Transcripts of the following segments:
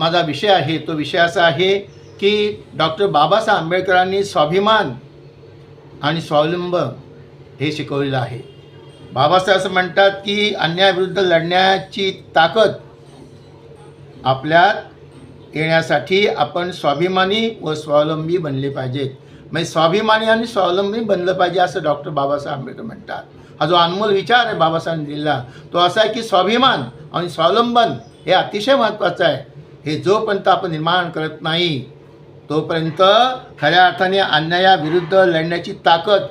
माझा विषय आहे तो विषय असा आहे की डॉक्टर बाबासाहेब आंबेडकरांनी स्वाभिमान आणि स्वावलंब हे शिकवलेलं आहे. बाबासाहेब असं म्हणतात की अन्यायाविरुद्ध लढण्याची ताकद आपल्यात येण्यासाठी आपण स्वाभिमानी व स्वावलंबी बनले पाहिजेत. म्हणजे स्वाभिमानी आणि स्वावलंबी बनलं पाहिजे असं डॉक्टर बाबासाहेब आंबेडकर म्हणतात. हा जो अनमोल विचार आहे बाबासाहेबांनी दिलेला तो असा आहे की स्वाभिमान आणि स्वावलंबन हे अतिशय महत्त्वाचं आहे. हे जोपर्यंत आपण निर्माण करत नाही तोपर्यंत खऱ्या अर्थाने अन्यायाविरुद्ध लढण्याची ताकद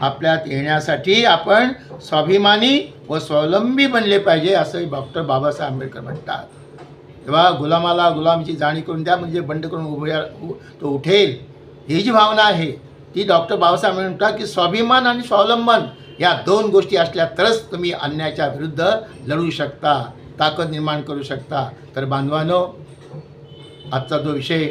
आपल्यात येण्यासाठी आपण स्वाभिमानी व स्वावलंबी बनले पाहिजे असं डॉक्टर बाबासाहेब आंबेडकर म्हणतात. तेव्हा गुलामाला गुलामीची जाणीव करून द्या म्हणजे बंड करून उभ्या उ- तो उठेल. ही जी भावना आहे ती डॉक्टर बाबासाहेब म्हणतात की स्वाभिमान आणि स्वावलंबन या दोन गोष्टी असल्या तरच तुम्ही अन्यायाच्या विरुद्ध लढू शकता ताकद निर्माण करू शकता. तर बांधवानो आजचा जो विषय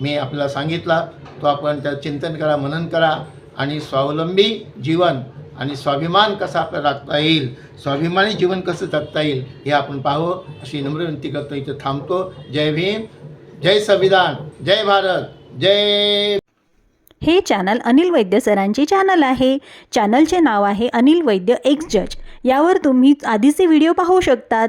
मी आपल्याला सांगितला तो आपण त्या चिंतन करा मनन करा आणि स्वावलंबी जीवन आणि स्वाभिमान कसा आपल्याला राखता येईल स्वाभिमानी जीवन कसं जगता येईल हे आपण पाहावं अशी नम्र विनंती करतो. इथं थांबतो. जय भीम जय संविधान जय भारत जय हे चॅनल अनिल वैद्य सरांचे चॅनल आहे. चॅनलचे नाव आहे अनिल वैद्य एक्स जज. यावर तुम्ही आधीचे व्हिडिओ पाहू शकतात.